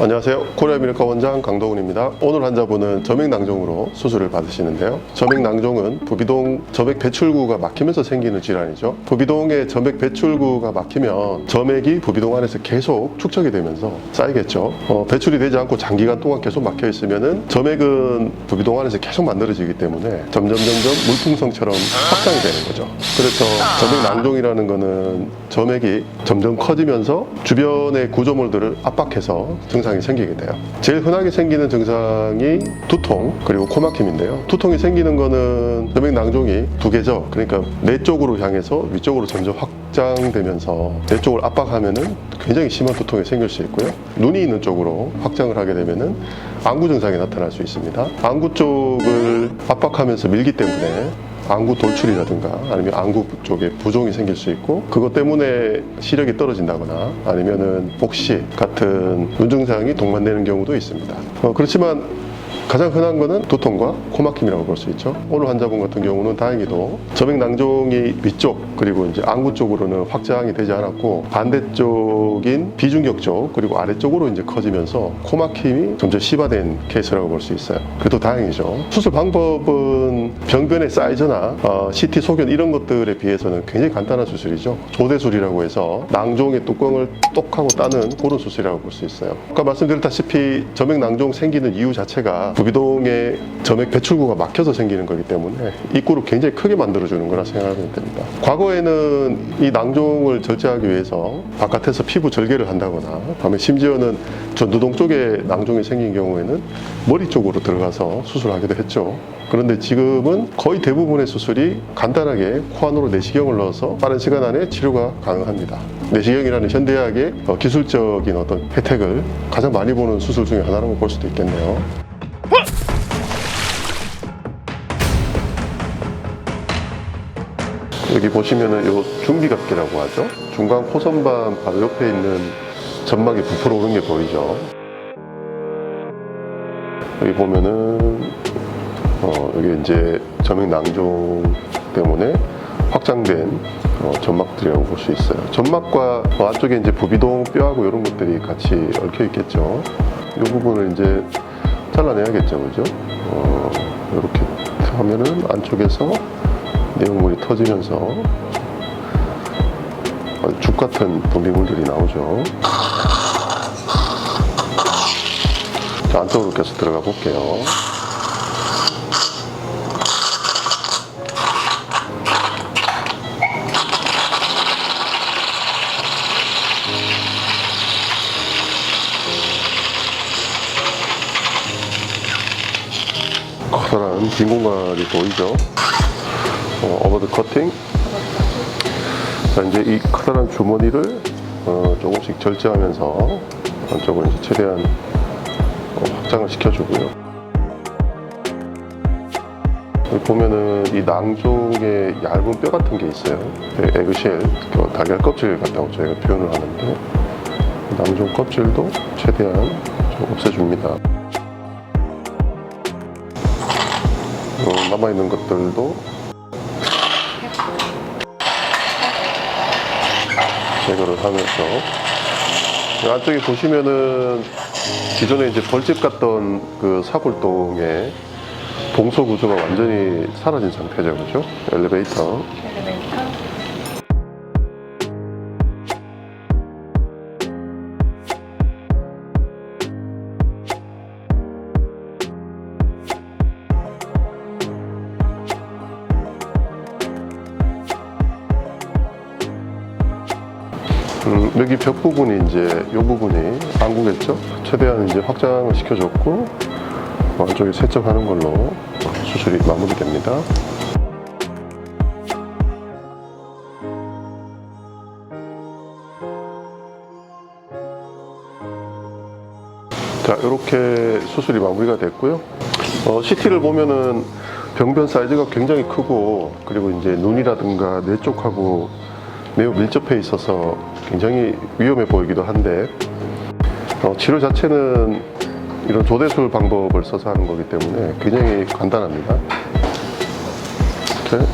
안녕하세요. 코리아 미래과 원장 강동훈입니다. 오늘 환자분은 점액낭종으로 수술을 받으시는데요. 점액낭종은 부비동 점액 배출구가 막히면서 생기는 질환이죠. 부비동의 점액 배출구가 막히면 점액이 부비동 안에서 계속 축적이 되면서 쌓이겠죠. 어, 배출이 되지 않고 장기간 동안 계속 막혀 있으면은 점액은 부비동 안에서 계속 만들어지기 때문에 점점 점점 물풍선처럼 확장이 되는 거죠. 그래서 점액낭종이라는 거는 점액이 점점 커지면서 주변의 구조물들을 압박해서 증 상이 생기게 돼요. 제일 흔하게 생기는 증상이 두통 그리고 코막힘인데요. 두통이 생기는 거는 점액 낭종이 두 개죠. 그러니까 내 쪽으로 향해서 위쪽으로 점점 확장되면서 내 쪽을 압박하면은 굉장히 심한 두통이 생길 수 있고요. 눈이 있는 쪽으로 확장을 하게 되면은 안구 증상이 나타날 수 있습니다. 안구 쪽을 압박하면서 밀기 때문에 안구 돌출이라든가 아니면 안구 쪽에 부종이 생길 수 있고 그것 때문에 시력이 떨어진다거나 아니면은 복시 같은 눈 증상이 동반되는 경우도 있습니다. 어, 그렇지만 가장 흔한 거는 두통과 코막힘이라고 볼 수 있죠. 오늘 환자분 같은 경우는 다행히도 점액 낭종이 위쪽 그리고 이제 안구 쪽으로는 확장이 되지 않았고 반대쪽인 비중격 쪽 그리고 아래쪽으로 이제 커지면서 코막힘이 점점 심화된 케이스라고 볼 수 있어요. 그래도 다행이죠. 수술 방법은 병변의 사이즈나 어, CT 소견 이런 것들에 비해서는 굉장히 간단한 수술이죠. 조대술이라고 해서 낭종의 뚜껑을 똑 하고 따는 그런 수술이라고 볼 수 있어요. 아까 말씀드렸다시피 점액 낭종 생기는 이유 자체가 부비동의 점액 배출구가 막혀서 생기는 거기 때문에 입구를 굉장히 크게 만들어주는 거라 생각하면 됩니다. 과거에는 이 낭종을 절제하기 위해서 바깥에서 피부 절개를 한다거나 다음에 심지어는 전두동 쪽에 낭종이 생긴 경우에는 머리 쪽으로 들어가서 수술하기도 했죠. 그런데 지금은 거의 대부분의 수술이 간단하게 코 안으로 내시경을 넣어서 빠른 시간 안에 치료가 가능합니다. 내시경이라는 현대의학의 어, 기술적인 어떤 혜택을 가장 많이 보는 수술 중에 하나라고 볼 수도 있겠네요. 여기 보시면은 요 중기각기라고 하죠. 중간 코선반 바로 옆에 있는 점막이 부풀어 오른 게 보이죠. 여기 보면은 어, 여기 이제 점액 낭종 때문에 확장된 어, 점막들이라고 볼 수 있어요. 점막과 어, 안쪽에 이제 부비동 뼈하고 이런 것들이 같이 얽혀 있겠죠. 이 부분을 이제 잘라내야겠죠, 그죠? 어, 이렇게 하면은 안쪽에서 내용물이 터지면서 죽 같은 분비물들이 나오죠. 자, 안쪽으로 계속 들어가 볼게요. 커다란 빈 공간이 보이죠? 어, 어버드 커팅. 자, 이제 이 커다란 주머니를 어, 조금씩 절제하면서 안쪽을 이제 최대한 어, 확장을 시켜주고요. 보면은 이 낭종에 얇은 뼈 같은 게 있어요. 네, 에그쉘, 그 달걀 껍질 같다고 저희가 표현을 하는데 낭종 껍질도 최대한 좀 없애줍니다. 어, 남아있는 것들도 제거를 하면서 이 안쪽에 보시면은 기존에 이제 벌집 같던 그 사골동의 동서 구조가 완전히 사라진 상태죠, 그죠? 엘리베이터. 여기 벽 부분이 이제 이 부분이 안구겠죠? 최대한 이제 확장을 시켜줬고 안쪽에 세척하는 걸로 수술이 마무리됩니다. 자, 이렇게 수술이 마무리가 됐고요. 어, CT를 보면은 병변 사이즈가 굉장히 크고 그리고 이제 눈이라든가 뇌 쪽하고 매우 밀접해 있어서 굉장히 위험해 보이기도 한데 어, 치료 자체는 이런 조대술 방법을 써서 하는 거기 때문에 굉장히 간단합니다. 이렇게